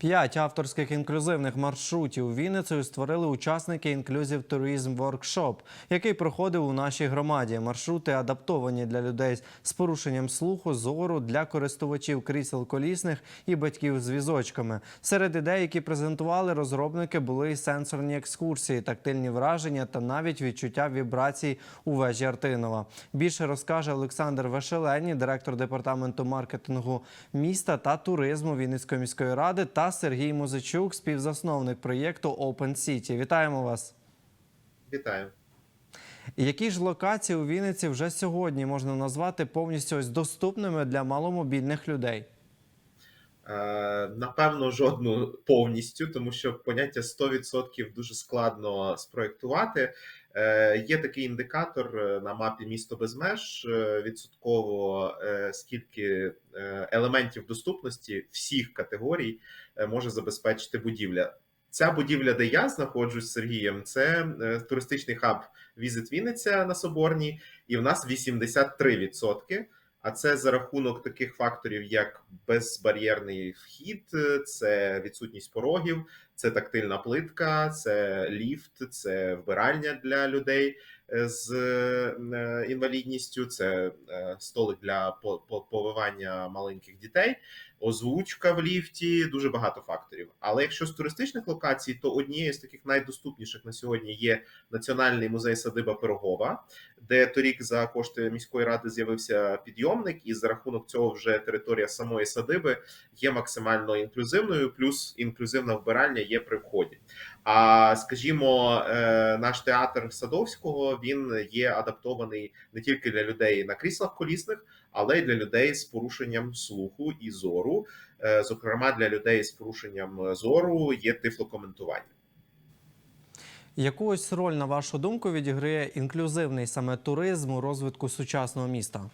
П'ять авторських інклюзивних маршрутів Вінницею створили учасники Inclusive Tourism Workshop, який проходив у нашій громаді. Маршрути адаптовані для людей з порушенням слуху, зору, для користувачів крісел колісних і батьків з візочками. Серед ідей, які презентували розробники, були й сенсорні екскурсії, тактильні враження та навіть відчуття вібрацій у вежі Артинова. Більше розкаже Олександр Вешелені, директор департаменту маркетингу міста та туризму Вінницької міської ради, та Сергій Музичук, співзасновник проєкту Open City. Вітаємо вас. Вітаю. Які ж локації у Вінниці вже сьогодні можна назвати повністю ось доступними для маломобільних людей? Е, Напевно, жодну повністю, тому що поняття 100% дуже складно спроєктувати. Е, Є такий індикатор е, на мапі місто без меж е, відсотково, скільки елементів доступності всіх категорій може забезпечити будівля. Ця будівля, де я знаходжусь з Сергієм, це туристичний хаб Візит Вінниця на Соборній, і в нас 83%. А це за рахунок таких факторів, як безбар'єрний вхід, це відсутність порогів, це тактильна плитка, це ліфт, це вбиральня для людей з е, інвалідністю, це е, столик для по- по- повивання маленьких дітей, озвучка в ліфті, дуже багато факторів. Але якщо з туристичних локацій, то однією з таких найдоступніших на сьогодні є Національний музей садиба Пирогова, де торік за кошти міської ради з'явився підйомник, і за рахунок цього вже територія самої садиби є максимально інклюзивною, плюс інклюзивна вбиральня є при вході. А скажімо, е, наш театр Садовського він є адаптований не тільки для людей на кріслах колісних, але й для людей з порушенням слуху і зору. Е, Зокрема, для людей з порушенням зору є тифлокоментування. Яку ось роль, на вашу думку, відіграє інклюзивний саме туризм у розвитку сучасного міста?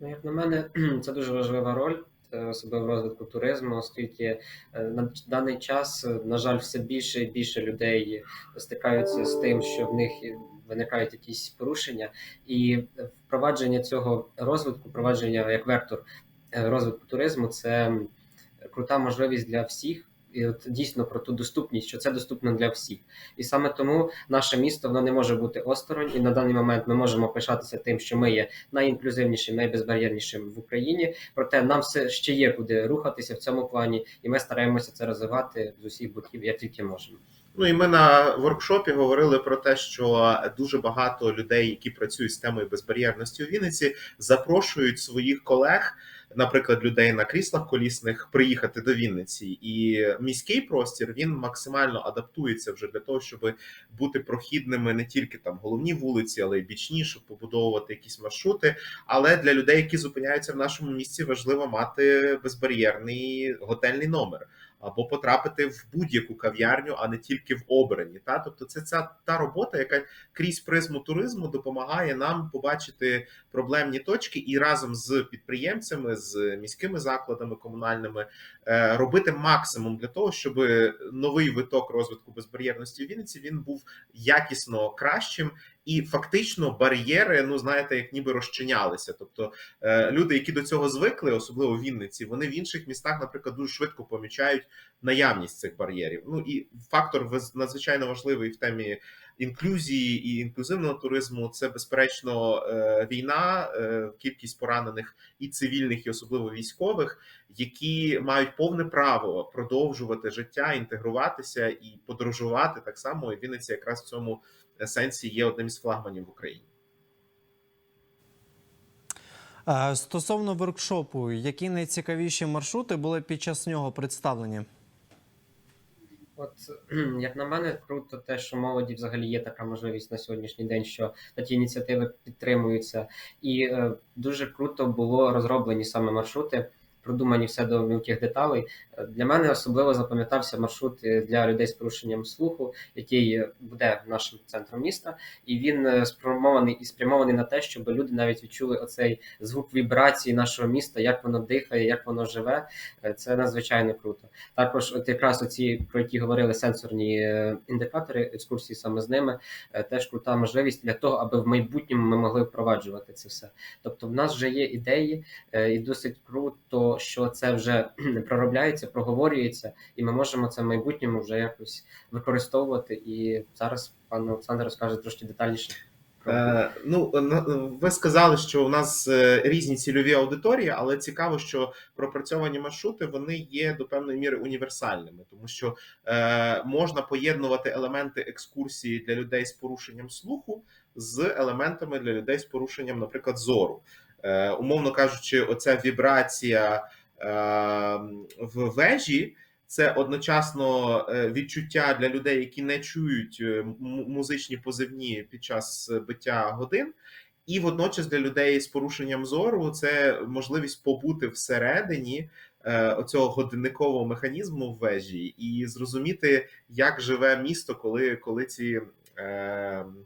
Ну, як на мене, це дуже важлива роль, особливо в розвитку туризму, оскільки е, на даний час, е, на жаль, все більше і більше людей стикаються з тим, що в них виникають якісь порушення, і впровадження цього розвитку, впровадження як вектор е, розвитку туризму це крута можливість для всіх. І от дійсно про ту доступність, що це доступно для всіх, і саме тому наше місто воно не може бути осторонь. І на даний момент ми можемо пишатися тим, що ми є найінклюзивнішим, найбезбар'єрнішим в Україні. Проте нам все ще є куди рухатися в цьому плані, і ми стараємося це розвивати з усіх боків, як тільки можемо. Ну і ми на воркшопі говорили про те, що дуже багато людей, які працюють з темою безбар'єрності у Вінниці, запрошують своїх колег, наприклад, людей на кріслах колісних, приїхати до Вінниці. І міський простір він максимально адаптується вже для того, щоб бути прохідними не тільки там головні вулиці, але й бічні, щоб побудовувати якісь маршрути. Але для людей, які зупиняються в нашому місці, важливо мати безбар'єрний готельний номер або потрапити в будь-яку кав'ярню, а не тільки в обрані. Та тобто, це ця та робота, яка крізь призму туризму допомагає нам побачити проблемні точки і разом з підприємцями, з міськими закладами комунальними е, робити максимум для того, щоб новий виток розвитку безбар'єрності в Вінниці він був якісно кращим. І фактично бар'єри, ну знаєте, як ніби розчинялися. Тобто е, люди, які до цього звикли, особливо в Вінниці, вони в інших містах, наприклад, дуже швидко помічають наявність цих бар'єрів. Ну і фактор надзвичайно важливий в темі інклюзії і інклюзивного туризму. Це безперечно е, війна, е, кількість поранених і цивільних, і особливо військових, які мають повне право продовжувати життя, інтегруватися і подорожувати так само. І Вінниця якраз в цьому сенсі є одним із флагманів в Україні. Стосовно воркшопу, які найцікавіші маршрути були під час нього представлені? От як на мене, круто те, що молоді взагалі є така можливість на сьогоднішній день, що такі ініціативи підтримуються, і е, дуже круто було розроблені саме маршрути. Продумані все до мілких деталей. Е, Для мене особливо запам'ятався маршрут е, для людей з порушенням слуху, який е, буде нашим центром міста, і він спрямований і спрямований на те, щоб люди навіть відчули оцей звук вібрації нашого міста, як воно дихає, як воно живе. Це надзвичайно круто. Також, от якраз оці, про які говорили сенсорні індикатори, екскурсії саме з ними, теж крута можливість для того, аби в майбутньому ми могли впроваджувати це все. Тобто, в нас вже є ідеї, і досить круто що це вже проробляється, проговорюється, і ми можемо це в майбутньому вже якось використовувати. І зараз пан Олександр розкаже трошки детальніше. Е, ну, ви сказали, що у нас е, різні цільові аудиторії, але цікаво, що пропрацьовані маршрути вони є до певної міри універсальними, тому що е, можна поєднувати елементи екскурсії для людей з порушенням слуху з елементами для людей з порушенням, наприклад, зору. Е, умовно кажучи, оця вібрація е, в вежі. Це одночасно е, відчуття для людей, які не чують музичні позивні під час биття годин, і водночас для людей з порушенням зору це можливість побути всередині оцього годинникового механізму в вежі і зрозуміти, як живе місто, коли, коли ці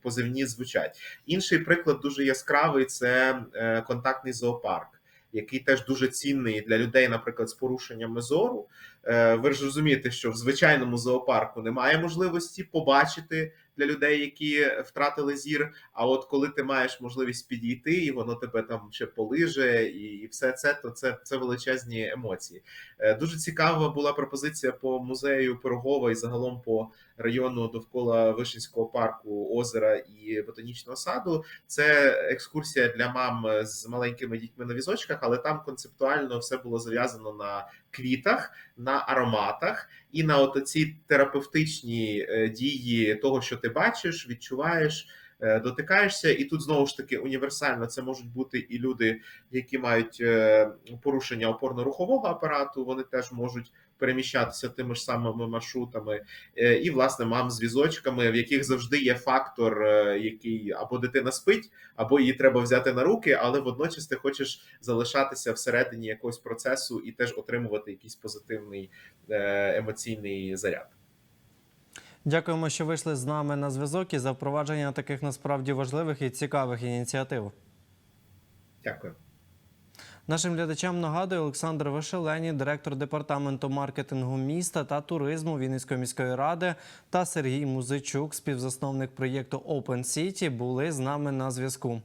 позивні звучать. Інший приклад дуже яскравий це е, контактний зоопарк. Який теж дуже цінний для людей, наприклад, з порушеннями зору. Е, Ви ж розумієте, що в звичайному зоопарку немає можливості побачити для людей, які втратили зір. А от коли ти маєш можливість підійти, і воно тебе там ще полиже, і, і все це, то це, це величезні емоції. Е, Дуже цікава була пропозиція по музею Пирогова і загалом по району довкола Вишинського парку, озера і ботанічного саду. Це екскурсія для мам з маленькими дітьми на візочках, але там концептуально все було зав'язано на квітах, на ароматах і на ці терапевтичні е, дії того, що ти бачиш, відчуваєш. е, Дотикаєшся, і тут знову ж таки універсально це можуть бути і люди, які мають е, порушення опорно-рухового апарату. Вони теж можуть переміщатися тими ж самими маршрутами, Е, і власне мам з візочками, в яких завжди є фактор, який або дитина спить, або її треба взяти на руки, але водночас ти хочеш залишатися всередині якогось процесу і теж отримувати якийсь позитивний емоційний заряд. Дякуємо, що вийшли з нами на зв'язок і за впровадження таких насправді важливих і цікавих ініціатив. Дякую. Нашим глядачам нагадує Олександр Вишелені, директор департаменту маркетингу міста та туризму Вінницької міської ради, та Сергій Музичук, співзасновник проєкту Open City, були з нами на зв'язку.